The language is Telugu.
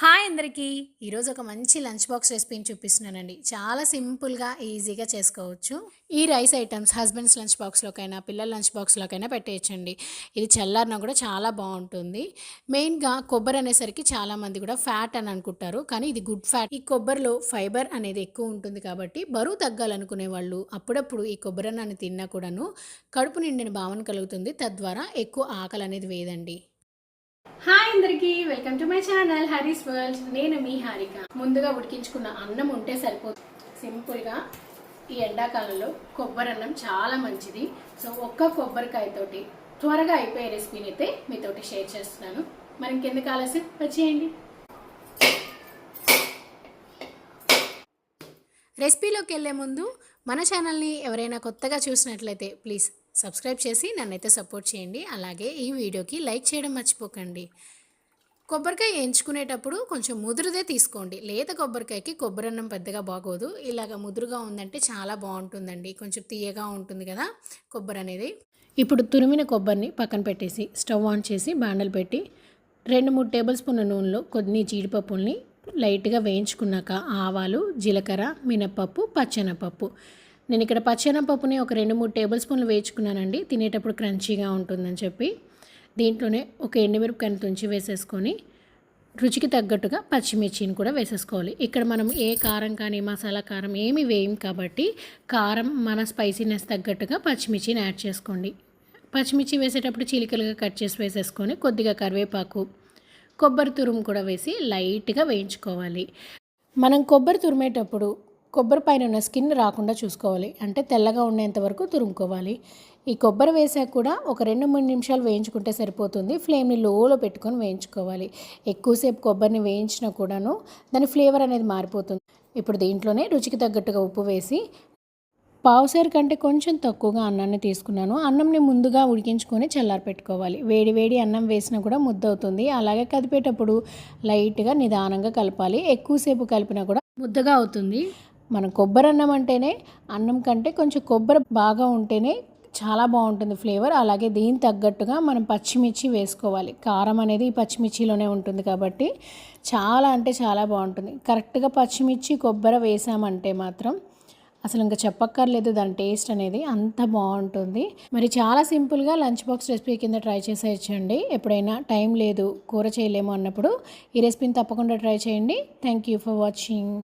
హాయ్ అందరికీ. ఈరోజు ఒక మంచి లంచ్ బాక్స్ రెసిపీని చూపిస్తున్నానండి. చాలా సింపుల్గా ఈజీగా చేసుకోవచ్చు. ఈ రైస్ ఐటమ్స్ హస్బెండ్స్ లంచ్ బాక్స్లోకైనా పిల్లల లంచ్ బాక్స్లోకైనా పెట్టేయచ్చండి. ఇది చల్లారిన కూడా చాలా బాగుంటుంది. మెయిన్గా కొబ్బరి అనేసరికి చాలామంది కూడా ఫ్యాట్ అని అనుకుంటారు. కానీ ఇది గుడ్ ఫ్యాట్. ఈ కొబ్బరిలో ఫైబర్ అనేది ఎక్కువ ఉంటుంది కాబట్టి బరువు తగ్గాలనుకునే వాళ్ళు అప్పుడప్పుడు ఈ కొబ్బరి అన్నాన్ని తిన్నా కూడాను కడుపు నిండిన భావన కలుగుతుంది. తద్వారా ఎక్కువ ఆకలి అనేది వేదండి హాయ్ అందరికి welcome to my channel Hari's world. నేను మీ హారిక. ముందుగా ఉడికించుకున్న అన్నం ఉంటే సరిపోతుంది సింపుల్గా ఈ ఎండాకాలంలో కొబ్బరి అన్నం చాలా మంచిది. సో ఒక్క కొబ్బరికాయతోటి త్వరగా అయిపోయే రెసిపీని అయితే మీతోటి షేర్ చేస్తున్నాను. మరి ఇంకెందుకు ఆలస్యం? వచ్చేయండి రెసిపీలోకి వెళ్ళే ముందు మన ఛానల్ని ఎవరైనా కొత్తగా చూసినట్లయితే ప్లీజ్ సబ్స్క్రైబ్ చేసి నన్నైతే సపోర్ట్ చేయండి. అలాగే ఈ వీడియోకి లైక్ చేయడం మర్చిపోకండి. కొబ్బరికాయ ఎంచుకునేటప్పుడు కొంచెం ముదురుదే తీసుకోండి. లేత కొబ్బరికాయకి కొబ్బరి అన్నం పెద్దగా బాగోదు. ఇలాగ ముదురుగా ఉందంటే చాలా బాగుంటుందండి. కొంచెం తీయగా ఉంటుంది కదా కొబ్బరి అనేది ఇప్పుడు తురిమిన కొబ్బరిని పక్కన పెట్టేసి స్టవ్ ఆన్ చేసి బాండలు పెట్టి రెండు మూడు టేబుల్ స్పూన్ల నూనెలో కొన్ని జీడిపప్పుల్ని లైట్గా వేయించుకున్నాక ఆవాలు జీలకర్ర మినప్పప్పు పచ్చెనపప్పు. నేను ఇక్కడ పచ్చెనపప్పుని ఒక రెండు మూడు టేబుల్ స్పూన్లు వేయించుకున్నానండి. తినేటప్పుడు క్రంచీగా ఉంటుందని చెప్పి దీంట్లోనే ఒక ఎండుమిరపకాయని తుంచి వేసేసుకొని రుచికి తగ్గట్టుగా పచ్చిమిర్చిని కూడా వేసేసుకోవాలి. ఇక్కడ మనం ఏ కారం కానీ మసాలా కారం ఏమి వేయం కాబట్టి కారం మన స్పైసీనెస్ తగ్గట్టుగా పచ్చిమిర్చిని యాడ్ చేసుకోండి. పచ్చిమిర్చి వేసేటప్పుడు చీలికలుగా కట్ చేసి వేసేసుకొని కొద్దిగా కరివేపాకు కొబ్బరి తురుము కూడా వేసి లైట్గా వేయించుకోవాలి. మనం కొబ్బరి తురిమేటప్పుడు కొబ్బరి పైన ఉన్న స్కిన్ రాకుండా చూసుకోవాలి. అంటే తెల్లగా ఉండేంత వరకు తురుముకోవాలి. ఈ కొబ్బరి వేసాక కూడా ఒక రెండు మూడు నిమిషాలు వేయించుకుంటే సరిపోతుంది. ఫ్లేమ్ని లోలో పెట్టుకొని వేయించుకోవాలి. ఎక్కువసేపు కొబ్బరిని వేయించినా కూడాను దాని ఫ్లేవర్ అనేది మారిపోతుంది. ఇప్పుడు దీంట్లోనే రుచికి తగ్గట్టుగా ఉప్పు వేసి పావుసేరు కంటే కొంచెం తక్కువగా అన్నాన్ని తీసుకున్నాను. అన్నంని ముందుగా ఉడికించుకొని చల్లారి పెట్టుకోవాలి. వేడి వేడి అన్నం వేసినా కూడా ముద్ద అవుతుంది. అలాగే కదిపేటప్పుడు లైట్గా నిదానంగా కలపాలి. ఎక్కువసేపు కలిపినా కూడా ముద్దగా అవుతుంది. మనం కొబ్బరి అన్నం అంటేనే అన్నం కంటే కొంచెం కొబ్బరి బాగా ఉంటేనే చాలా బాగుంటుంది ఫ్లేవర్. అలాగే దీని తగ్గట్టుగా మనం పచ్చిమిర్చి వేసుకోవాలి. కారం అనేది ఈ పచ్చిమిర్చిలోనే ఉంటుంది కాబట్టి చాలా అంటే చాలా బాగుంటుంది. కరెక్ట్గా పచ్చిమిర్చి కొబ్బరి వేసామంటే మాత్రం అసలు ఇంకా చెప్పక్కర్లేదు దాని టేస్ట్ అనేది అంత బాగుంటుంది. మరి చాలా సింపుల్గా లంచ్ బాక్స్ రెసిపీ కింద ట్రై చేసేయచ్చండి ఎప్పుడైనా టైం లేదు కూర చేయలేము అన్నప్పుడు ఈ రెసిపీని తప్పకుండా ట్రై చేయండి. Thank you for watching.